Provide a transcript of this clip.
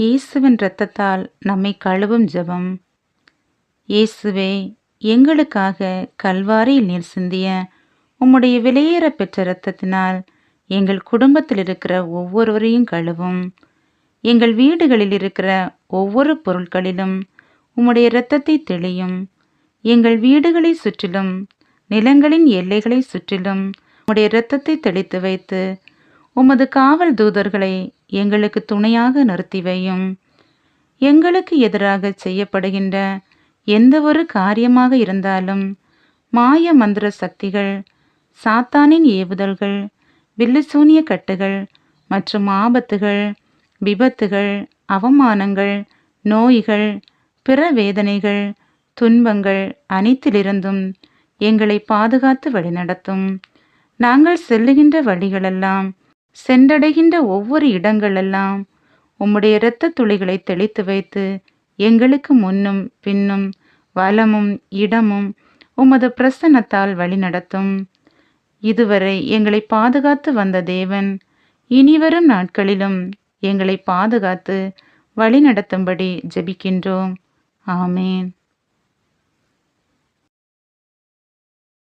இயேசுவின் இரத்தத்தால் நம்மை கழுவும் ஜெபம். இயேசுவே எங்களுக்காக கல்வாரியில் நீர் சிந்திய உம்முடைய விலையேற பெற்ற இரத்தத்தினால் எங்கள் குடும்பத்தில் இருக்கிற ஒவ்வொருவரையும் கழுவும். எங்கள் வீடுகளில் இருக்கிற ஒவ்வொரு பொருட்களிலும் உம்முடைய இரத்தத்தை தெளியும். எங்கள் வீடுகளை சுற்றிலும் நிலங்களின் எல்லைகளை சுற்றிலும் உம்முடைய இரத்தத்தை தெளித்து வைத்து உமது காவல் தூதர்களை எங்களுக்கு துணையாக நிறுத்திவையும் எங்களுக்கு எதிராக செய்யப்படுகின்ற எந்த ஒரு காரியமாக இருந்தாலும் மாய மந்திர சக்திகள் சாத்தானின் ஏவுதல்கள் வில்லுசூனிய கட்டுகள் மற்றும் ஆபத்துகள் விபத்துகள் அவமானங்கள் நோய்கள் பிற வேதனைகள் துன்பங்கள் அனைத்திலிருந்தும் எங்களை பாதுகாத்து வழிநடத்தும். நாங்கள் செல்லுகின்ற வழிகளெல்லாம் சென்றடைகின்ற ஒவ்வொரு இடங்களெல்லாம் உம்முடைய இரத்த துளிகளை தெளித்து வைத்து எங்களுக்கு முன்னும் பின்னும் வலமும் இடமும் உமது பிரசன்னத்தால் வழிநடத்தும் இதுவரை எங்களை பாதுகாத்து வந்த தேவன் இனிவரும் நாட்களிலும் எங்களை பாதுகாத்து வழிநடத்தும்படி ஜெபிக்கின்றோம். ஆமேன்.